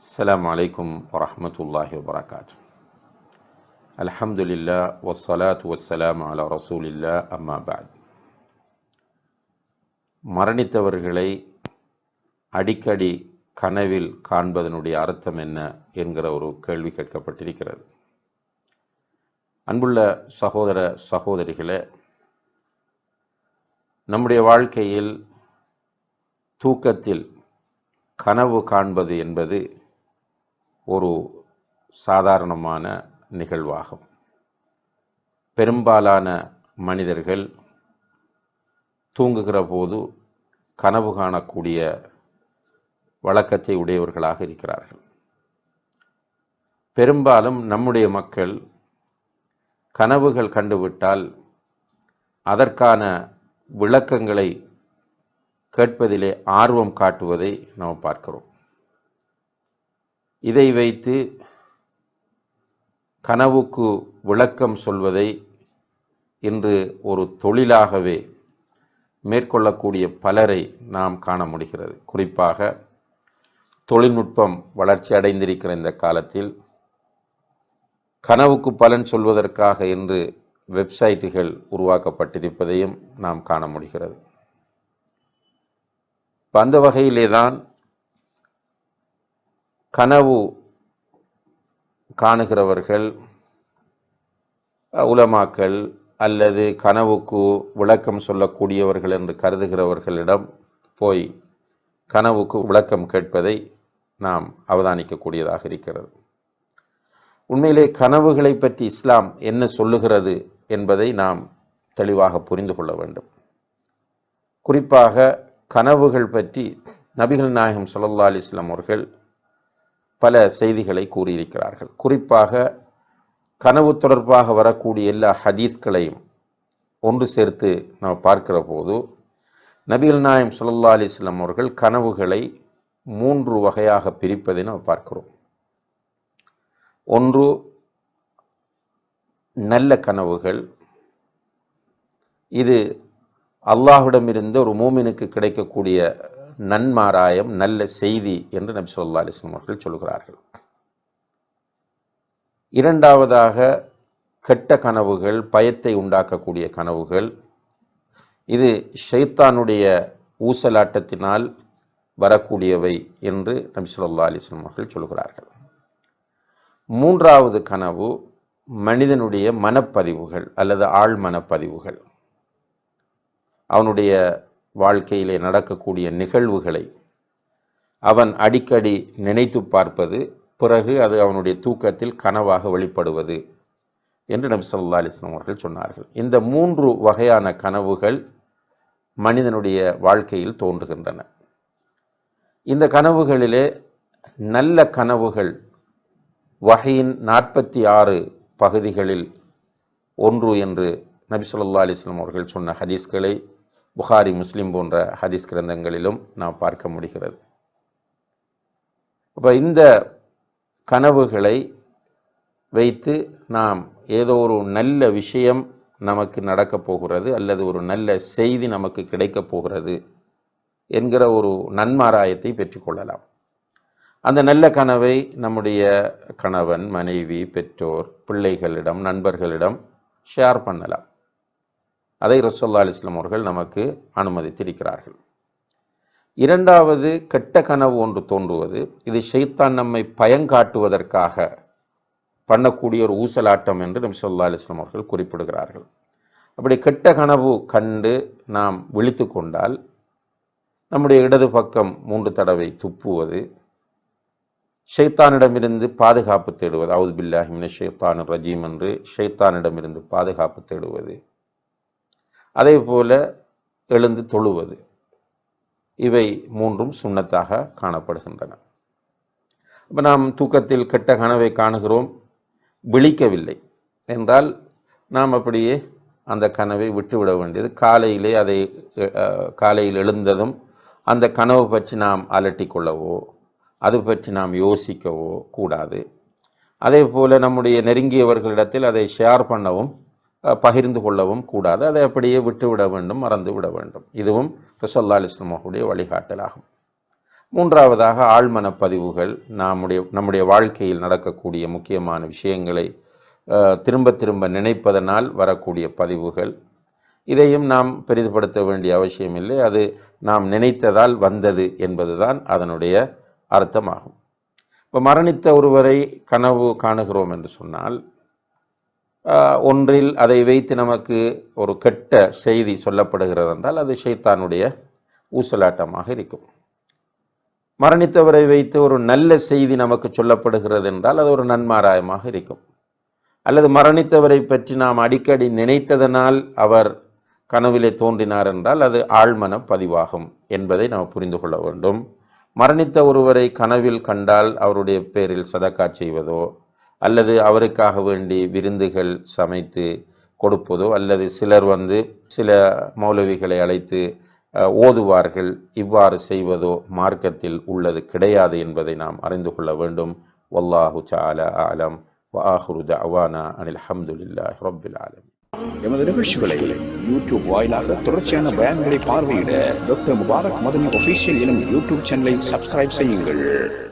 السلام عليكم ورحمة الله وبركاته الحمد لله والصلاة والسلام على رسول الله أما بعد மரணித்தவர்களை அடிக்கடி கனவில் காண்பதனுடைய அர்த்தம் என்ன என்கிற ஒரு கேள்வி கேட்கப்பட்டிருக்கிறது அன்புள்ள சகோதர சகோதரிகளே நம்முடைய வாழ்க்கையில் தூக்கத்தில் கனவு காண்பது என்பது ஒரு சாதாரணமான நிகழ்வாகும். பெரும்பாலான மனிதர்கள் தூங்குகிற போது கனவு காணக்கூடிய வழக்கத்தை உடையவர்களாக இருக்கிறார்கள். பெரும்பாலும் நம்முடைய மக்கள் கனவுகள் கண்டுவிட்டால் அதற்கான விளக்கங்களை கேட்பதிலே ஆர்வம் காட்டுவதை நாம் பார்க்கிறோம். இதை வைத்து கனவுக்கு விளக்கம் சொல்வதை இன்று ஒரு தொழிலாகவே மேற்கொள்ளக்கூடிய பலரை நாம் காண முடிகிறது. குறிப்பாக தொழில்நுட்பம் வளர்ச்சி அடைந்திருக்கிற இந்த காலத்தில் கனவுக்கு பலன் சொல்வதற்காக என்று வெப்சைட்டுகள் உருவாக்கப்பட்டிருப்பதையும் நாம் காண முடிகிறது. அந்த வகையிலே தான் கனவு காணுகிறவர்கள் உலமாக்கள் அல்லது கனவுக்கு விளக்கம் சொல்லக்கூடியவர்கள் என்று கருதுகிறவர்களிடம் போய் கனவுக்கு விளக்கம் கேட்பதை நாம் அவதானிக்கக்கூடியதாக இருக்கிறது. உண்மையிலே கனவுகளை பற்றி இஸ்லாம் என்ன சொல்லுகிறது என்பதை நாம் தெளிவாக புரிந்து கொள்ள வேண்டும். குறிப்பாக கனவுகள் பற்றி நபிகள் நாயகம் சொல்லல்லா அலிஸ்லாம் அவர்கள் பல செய்திகளை கூறியிருக்கிறார்கள். குறிப்பாக கனவு தொடர்பாக வரக்கூடிய எல்லா ஹதீஸ்களையும் ஒன்று சேர்த்து நாம் பார்க்கிற போது நபிகள் நாயம் சுல்லா அலிஸ்லாம் அவர்கள் கனவுகளை மூன்று வகையாக பிரிப்பதை நாம் பார்க்கிறோம். ஒன்று நல்ல கனவுகள். இது அல்லாஹ்விடமிருந்து ஒரு மூமினுக்கு கிடைக்கக்கூடிய நன்மாராயம் நல்ல செய்தி என்று நபி சொல்லா அலிஸ்லாம் அவர்கள் சொல்கிறார்கள். இரண்டாவதாக கெட்ட கனவுகள் பயத்தை உண்டாக்கக்கூடிய கனவுகள். இது ஷைத்தானுடைய ஊசலாட்டத்தினால் வரக்கூடியவை என்று நபி சொல்லா அலிஸ்லாம் அவர்கள் சொல்கிறார்கள். மூன்றாவது கனவு மனிதனுடைய மனப்பதிவுகள் அல்லது ஆழ் மனப்பதிவுகள் அவனுடைய வாழ்க்கையிலே நடக்கக்கூடிய நிகழ்வுகளை அவன் அடிக்கடி நினைத்து பார்ப்பது பிறகு அது அவனுடைய தூக்கத்தில் கனவாக வெளிப்படுவது என்று நபி சொல்லா அலிஸ்லாம் அவர்கள் சொன்னார்கள். இந்த மூன்று வகையான கனவுகள் மனிதனுடைய வாழ்க்கையில் தோன்றுகின்றன. இந்த கனவுகளிலே நல்ல கனவுகள் வகையின் நாற்பத்தி ஆறு பகுதிகளில் ஒன்று என்று நபி சொல்லா அலிஸ்லாம் அவர்கள் சொன்ன ஹதீஸ்களை புகாரி முஸ்லீம் போன்ற ஹதீஸ் கிரந்தங்களிலும் நாம் பார்க்க முடிகிறது. அப்போ இந்த கனவுகளை வைத்து நாம் ஏதோ ஒரு நல்ல விஷயம் நமக்கு நடக்கப் போகிறது அல்லது ஒரு நல்ல செய்தி நமக்கு கிடைக்கப் போகிறது என்கிற ஒரு நன்மாராயத்தை பெற்றுக்கொள்ளலாம் அந்த நல்ல கனவை நம்முடைய கணவன் மனைவி பெற்றோர் பிள்ளைகளிடம் நண்பர்களிடம் ஷேர் பண்ணலாம். அதை ரசோல்லா அலிஸ்லாம் அவர்கள் நமக்கு அனுமதித்திருக்கிறார்கள். இரண்டாவது கெட்ட கனவு ஒன்று தோன்றுவது. இது ஷைத்தான் நம்மை பயங்காட்டுவதற்காக பண்ணக்கூடிய ஒரு ஊசலாட்டம் என்று நபி சொல்லா அலிஸ்லாம் அவர்கள் குறிப்பிடுகிறார்கள். அப்படி கெட்ட கனவு கண்டு நாம் விழித்து கொண்டால் நம்முடைய இடது பக்கம் மூன்று தடவை துப்புவது ஷைத்தானிடமிருந்து பாதுகாப்பு தேடுவது அவுது பில்லாஹிமின ஷைத்தான் ரஜீம் என்று ஷைத்தானிடமிருந்து பாதுகாப்பு தேடுவது அதே போல எழுந்து தொழுவது. இவை மூன்றும் சுண்ணத்தாக காணப்படுகின்றன. இப்போ நாம் தூக்கத்தில் கெட்ட கனவை காணுகிறோம். விழிக்கவில்லை என்றால் நாம் அப்படியே அந்த கனவை விட்டுவிட வேண்டியது. காலையிலே அதை காலையில் எழுந்ததும் அந்த கனவு பற்றி நாம் அலட்டி கொள்ளவோ அது பற்றி நாம் யோசிக்கவோ கூடாது. அதே போல் நம்முடைய நெருங்கியவர்களிடத்தில் அதை ஷேர் பண்ணவும் பகிர்ந்து கொள்ளவும் கூடாது. அதை அப்படியே விட்டுவிட வேண்டும் மறந்து விட வேண்டும். இதுவும் ரசல்லா அலிஸ்லமாவுடைய வழிகாட்டலாகும். மூன்றாவதாக ஆழ்மன பதிவுகள் நம்முடைய நம்முடைய வாழ்க்கையில் நடக்கக்கூடிய முக்கியமான விஷயங்களை திரும்ப திரும்ப நினைப்பதனால் வரக்கூடிய பதிவுகள். இதையும் நாம் பெரிதுபடுத்த வேண்டிய அவசியமில்லை. அது நாம் நினைத்ததால் வந்தது என்பதுதான் அதனுடைய அர்த்தமாகும். இப்போ மரணித்த ஒருவரை கனவு காணுகிறோம் என்று சொன்னால் ஒன்றில் அதை வைத்து நமக்கு ஒரு கெட்ட செய்தி சொல்லப்படுகிறது என்றால் அது ஷைத்தானுடைய ஊசலாட்டமாக இருக்கும். மரணித்தவரை வைத்து ஒரு நல்ல செய்தி நமக்கு சொல்லப்படுகிறது என்றால் அது ஒரு நன்மாராயமாக இருக்கும். அல்லது மரணித்தவரை பற்றி நாம் அடிக்கடி நினைத்ததனால் அவர் கனவிலே தோன்றினார் என்றால் அது ஆழ்மன பதிவாகும் என்பதை நாம் புரிந்து கொள்ள வேண்டும். மரணித்த ஒருவரை கனவில் கண்டால் அவருடைய பேரில் சதக்கா செய்வதோ அல்லது அவருக்காக வேண்டி விருந்துகள் சமைத்து கொடுப்பதோ அல்லது சிலர் வந்து சில மௌலவிகளை அழைத்து ஓதுவார்கள். இவ்வாறு செய்வதோ மார்க்கத்தில் உள்ளது கிடையாது என்பதை நாம் அறிந்து கொள்ள வேண்டும். வல்லாஹு சால ஆலம் வாஹுரு தவானா அனில் ஹம்துலில்லாஹி ரப்பில் ஆலமீன். எமது நிகழ்ச்சிகளை யூடியூப் வாயிலாக தொடர்ச்சியான பயன்களை பார்வையிட டாக்டர் முபாரக் மதனி ஒஃபீஷியல் எனும் யூடியூப் சேனலை சப்ஸ்கிரைப் செய்யுங்கள்.